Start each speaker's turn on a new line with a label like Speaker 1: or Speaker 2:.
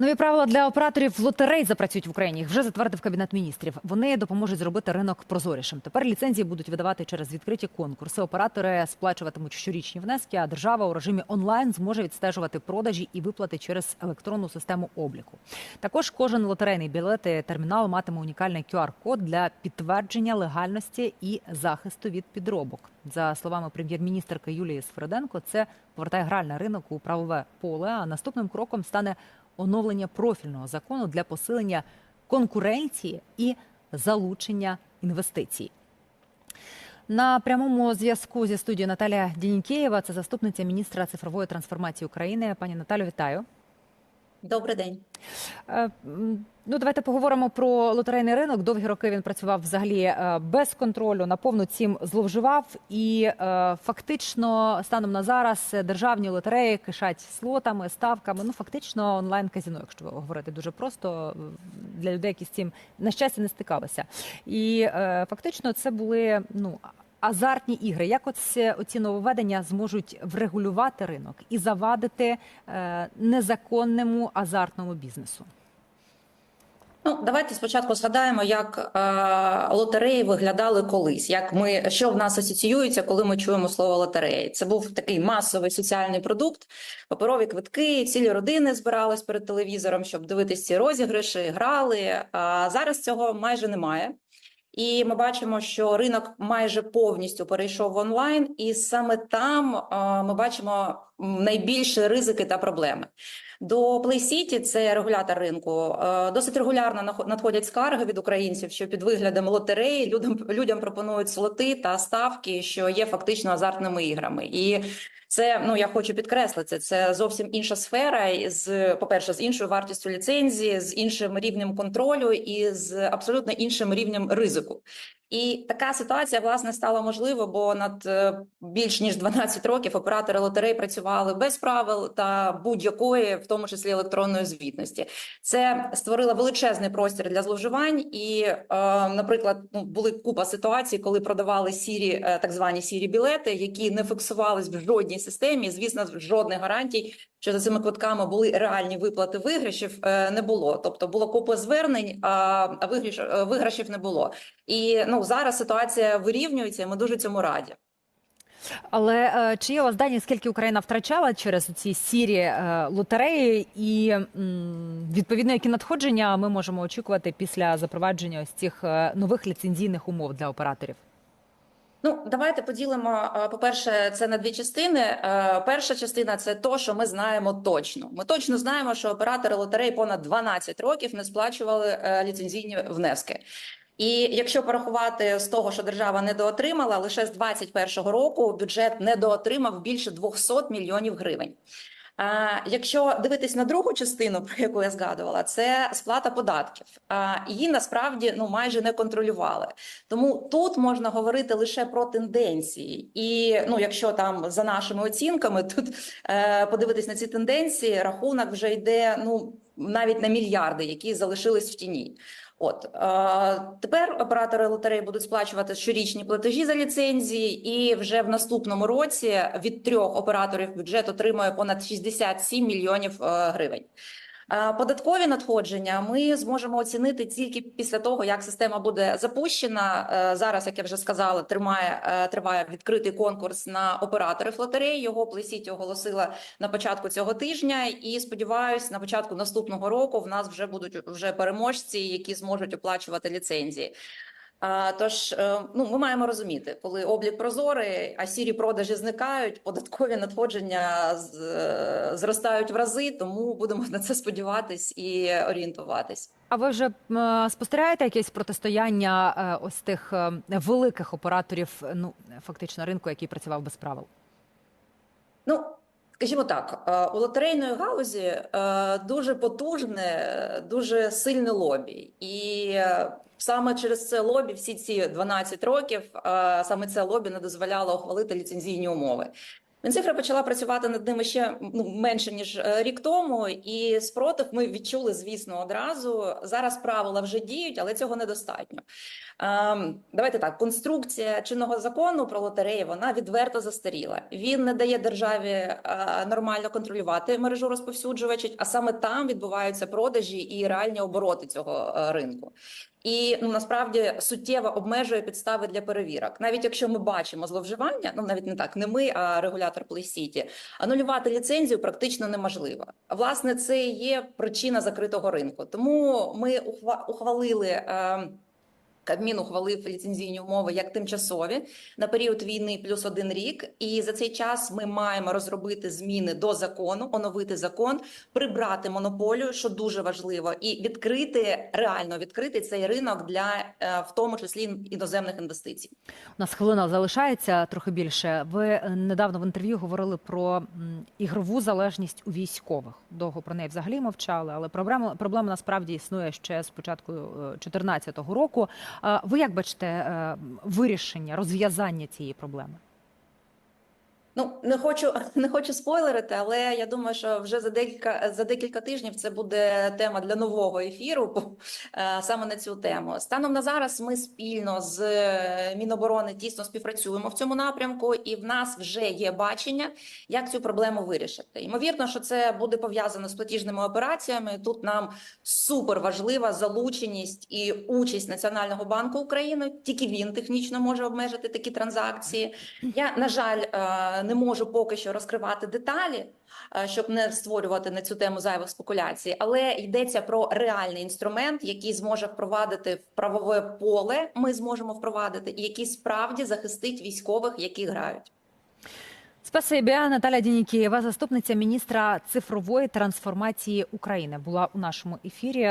Speaker 1: Нові правила для операторів лотерей запрацюють в Україні. Їх вже затвердив кабінет міністрів. Вони допоможуть зробити ринок прозорішим. Тепер ліцензії будуть видавати через відкриті конкурси. Оператори сплачуватимуть щорічні внески, а держава у режимі онлайн зможе відстежувати продажі і виплати через електронну систему обліку. Також кожен лотерейний білет і термінал матиме унікальний QR-код для підтвердження легальності і захисту від підробок. За словами прем'єр-міністрки Юлії Сфероденко, це повертає гральний ринок у правове поле. А наступним кроком стане оновлення профільного закону для посилення конкуренції і залучення інвестицій. На прямому зв'язку зі студією Наталія Дінікеєва, це заступниця міністра цифрової трансформації України. Пані Наталю, вітаю.
Speaker 2: Добрий день.
Speaker 1: Е, Ну, давайте поговоримо про лотерейний ринок. Довгі роки він працював взагалі е, без контролю, наповну цим зловживав. І е, фактично, станом на зараз державні лотереї кишать слотами, ставками. Ну, фактично, онлайн казіно, якщо говорити дуже просто для людей, які з цим на щастя не стикалися. І фактично, це були ну. Азартні ігри, як оці нововведення зможуть врегулювати ринок і завадити е, незаконному азартному бізнесу?
Speaker 2: Ну, давайте спочатку згадаємо, як е, лотереї виглядали колись. Як ми що в нас асоціюється, коли ми чуємо слово лотереї? Це був такий масовий соціальний продукт, паперові квитки, цілі родини збирались перед телевізором, щоб дивитися ці розіграші, грали. А зараз цього майже немає. І ми бачимо, що ринок майже повністю перейшов в онлайн, і саме там е, ми бачимо найбільші ризики та проблеми. До PlayCity, це регулятор ринку, е, досить регулярно надходять скарги від українців, що під виглядом лотереї людям людям пропонують слоти та ставки, що є фактично азартними іграми. І це ну я хочу підкреслити, це зовсім інша сфера, з по-перше, з іншою вартістю ліцензії, з іншим рівнем контролю і з абсолютно іншим рівнем ризику. І така ситуація власне стала можлива, бо над е, більш ніж 12 років оператори лотерей працювали без правил та будь-якої, в тому числі електронної звітності. Це створило величезний простір для зловживань, і, е, наприклад, ну були купа ситуацій, коли продавали сірі, е, так звані сірі білети, які не фіксувались в жодній системі. Звісно, жодних гарантій, що за цими квитками були реальні виплати виграшів, е, не було. Тобто було купа звернень, а виграш, виграшів не було. І ну зараз ситуація вирівнюється. і Ми дуже цьому раді.
Speaker 1: Але е, чи є у вас дані, скільки Україна втрачала через ці сірі е, лотереї, і відповідно які надходження ми можемо очікувати після запровадження ось цих е, нових ліцензійних умов для операторів?
Speaker 2: Ну, давайте поділимо. е, По-перше, це на дві частини. Перша частина це то, що ми знаємо точно. Ми точно знаємо, що оператори лотерей понад 12 років не сплачували ліцензійні внески. І якщо порахувати з того, що держава недоотримала, лише з 2021 року бюджет недоотримав більше 200 мільйонів гривень. А якщо дивитись на другу частину, про яку я згадувала, це сплата податків. А її насправді ну майже не контролювали. Тому тут можна говорити лише про тенденції. І ну, якщо там за нашими оцінками, тут е, подивитись на ці тенденції, рахунок вже йде ну навіть на мільярди, які залишились в тіні. От е, тепер оператори лотерей будуть сплачувати щорічні платежі за ліцензії, і вже в наступному році від трьох операторів бюджет отримує понад 67 мільйонів е, гривень. Е, Податкові надходження ми зможемо оцінити тільки після того, як система буде запущена. Е, Зараз, як я вже сказала, тримає е, триває відкритий конкурс на оператори флотерей. Його Плесіті оголосила на початку цього тижня. І сподіваюсь, на початку наступного року в нас вже будуть вже переможці, які зможуть оплачувати ліцензії. Тож е, ну ми маємо розуміти, коли облік прозорий, а сірі продажі зникають, податкові надходження з- е, зростають в рази, тому будемо на це сподіватись і орієнтуватись.
Speaker 1: А ви вже спостерігаєте якесь протистояння е, ось тих е, великих операторів, е, ну фактично ринку, який працював без правил?
Speaker 2: Ну, скажімо так, е, у лотерейної галузі е, дуже потужне, дуже сильне лобі, і е, саме через це лобі, всі ці 12 років, е, саме це лобі не дозволяло ухвалити ліцензійні умови. Мінцифра почала працювати над ними ще ну, менше ніж е, рік тому, і спротив ми відчули, звісно, одразу. Зараз правила вже діють, але цього недостатньо. Ем, давайте так: конструкція чинного закону про лотереї вона відверто застаріла. Він не дає державі е, нормально контролювати мережу розповсюджувачів, а саме там відбуваються продажі і реальні обороти цього е, ринку. І ну насправді суттєво обмежує підстави для перевірок. Навіть якщо ми бачимо зловживання, ну навіть не так, не ми, а регулятор PlayCity, анулювати ліцензію практично неможливо. Власне, це і є причина закритого ринку. Тому ми ухва- ухвалили. Е, Кабмін ухвалив ліцензійні умови як тимчасові на період війни плюс один рік. І за цей час ми маємо розробити зміни до закону, оновити закон, прибрати монополію, що дуже важливо, і відкрити реально відкрити цей ринок для е, в тому числі іноземних інвестицій.
Speaker 1: У нас хвилина залишається трохи більше. Ви е, недавно в інтерв'ю говорили про ігрову залежність у військових. Довго про неї взагалі мовчали, але проблема проблема насправді існує ще з початку 2014 року. Ви як бачите е, вирішення, розв'язання цієї проблеми?
Speaker 2: Ну не хочу не хочу спойлерити, але я думаю, що вже за декілька за декілька тижнів це буде тема для нового ефіру е, саме на цю тему. Станом на зараз ми спільно з е, Міноборони тісно співпрацюємо в цьому напрямку, і в нас вже є бачення, як цю проблему вирішити. Ймовірно, що це буде пов'язано з платіжними операціями. Тут нам супер важлива залученість і участь Національного банку України. Тільки він технічно може обмежити такі транзакції. Я на жаль е, не можу поки що розкривати деталі, е, щоб не створювати на цю тему зайвих спекуляцій, але йдеться про реальний інструмент, який зможе впровадити в правове поле. Ми зможемо впровадити, і який справді захистить військових, які грають.
Speaker 1: Спасибі, Наталя Дінікієва, заступниця міністра цифрової трансформації України, була у нашому ефірі.